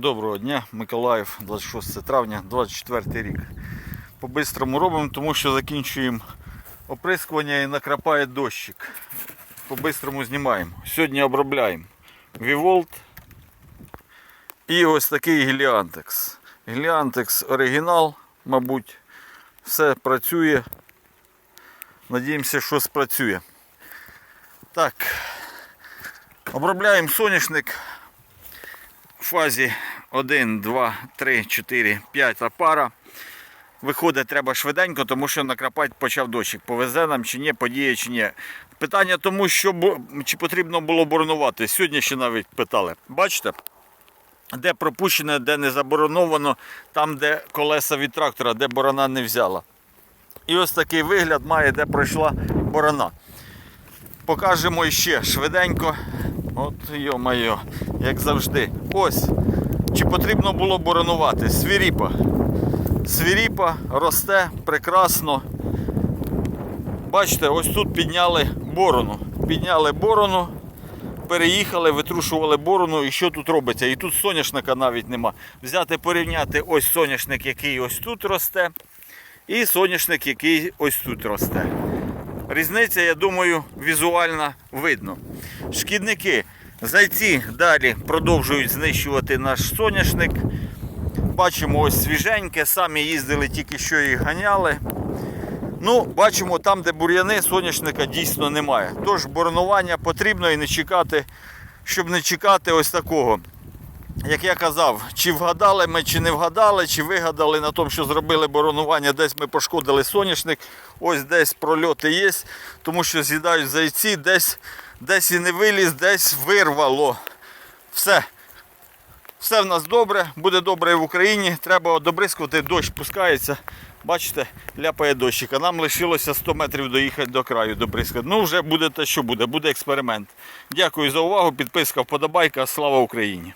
Доброго дня, Миколаїв, 26 травня, 24 рік. По-бистрому робимо, тому що закінчуємо оприскування і накрапає дощик. По-бистрому знімаємо. Сьогодні обробляємо Віволт і ось такий Геліантекс. Геліантекс оригінал, мабуть, все працює. Надіємося, що спрацює. Так, обробляємо соняшник фазі 1, 2, 3, 4, 5 пара. Виходить, треба швиденько, тому що накрапати почав дощик. Повезе нам чи ні, подіє чи ні. Питання тому, що чи потрібно було боронувати. Сьогодні ще навіть питали. Бачите? Де пропущене, де не забороновано, там, де колеса від трактора, де борона не взяла. І ось такий вигляд має, де пройшла борона. Покажемо ще швиденько. От йо-моє, як завжди. Ось. Чи потрібно було боронувати? Свіріпа. Свіріпа росте прекрасно. Бачите, ось тут підняли борону. Підняли борону, переїхали, витрушували борону. І що тут робиться? І тут соняшника навіть нема. Взяти, порівняти ось соняшник, який ось тут росте, і соняшник, який ось тут росте. Різниця, я думаю, візуально видно. Шкідники, зайці далі продовжують знищувати наш соняшник. Бачимо ось свіженьке, самі їздили, тільки що їх ганяли. Ну, бачимо, там, де бур'яни, соняшника дійсно немає. Тож боронування потрібно і не чекати, щоб не чекати ось такого. Як я казав, чи вгадали ми, чи не вгадали, чи вигадали на тому, що зробили боронування, десь ми пошкодили соняшник, ось десь прольоти є, тому що з'їдають зайці, десь, десь і не виліз, десь вирвало. Все. Все в нас добре, буде добре і в Україні. Треба добрискувати, дощ пускається. Бачите, ляпає дощик. А нам лишилося 100 метрів доїхати до краю добрискати. Ну, вже буде те, що буде, буде експеримент. Дякую за увагу. Підписка, вподобайка. Слава Україні!